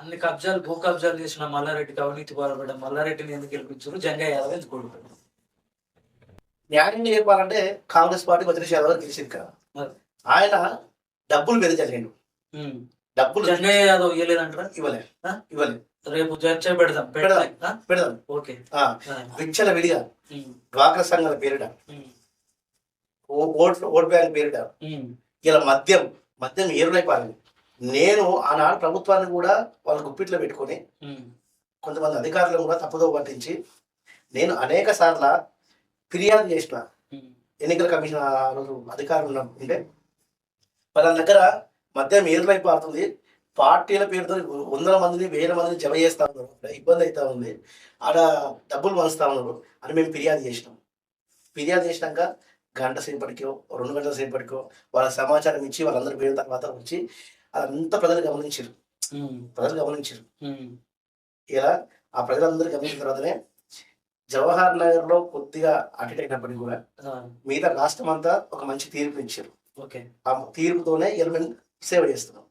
అన్ని కబ్జాలు భూ కబ్జాలు చేసిన మల్లారెడ్డికి అవినీతి పాల్పడ్డ మల్లారెడ్డిని ఎందుకు గెలిపించారు? జంగయ్య యాదవ్ ఎందుకు న్యాయంగా చెప్పాలంటే కాంగ్రెస్ పార్టీ వదిలేసి యాదవ్ గెలిచింది కదా. ఆయన డబ్బులు మీద జరిగిండు. డబ్బులు జంగయ్య యాదవ్ ఇవ్వలేదంటారా? ఇవ్వలే ఆ? ఇవ్వలే రేపు చర్చ పెడదాం. పెడదాం. పెడదాం. ఓకే. విచ్చల విడిగా. డ్వాక్రా సంఘాల పేరిట. ఓట్ ఓట్ బ్యాంక్ పేరిట. ఇలా మద్యం మద్యం ఏరులైపోయింది. నేను ఆనాడు ప్రభుత్వాన్ని కూడా వాళ్ళ గుప్పిట్లో పెట్టుకొని. కొంతమంది అధికారులను కూడా తప్పుదో పట్టించి నేను అనేక సార్ల ఫిర్యాదు చేసిన. ఎన్నికల కమిషన్ ఆ రోజు అధికారులు ఉంటే వాళ్ళ దగ్గర మద్యం ఏరులైపోతుంది పార్టీల పేరుతో వందల మందిని వేల మందిని జమ చేస్తా ఉన్నారు. ఇబ్బంది అవుతా ఉంది. ఆడ డబ్బులు పంచుతా ఉన్నారు అని మేము ఫిర్యాదు చేసినాం. ఫిర్యాదు చేసినాక గంట సేపటికో రెండు గంటల సేపటికో వాళ్ళ సమాచారం ఇచ్చి వాళ్ళందరూ పోయిన తర్వాత వచ్చి అదంతా ప్రజలు గమనించారు. ప్రజలు గమనించారు. ఇలా ఆ ప్రజలందరూ గమనించిన తర్వాతనే జవహర్ నగర్లో కొద్దిగా అటు ఇటు అయినప్పటికీ కూడా. మిగతా రాష్ట్రం అంతా ఒక మంచి తీర్పు ఇచ్చారు ఓకే ఆ తీర్పుతోనే ఇలా మేము సేవ చేస్తున్నాం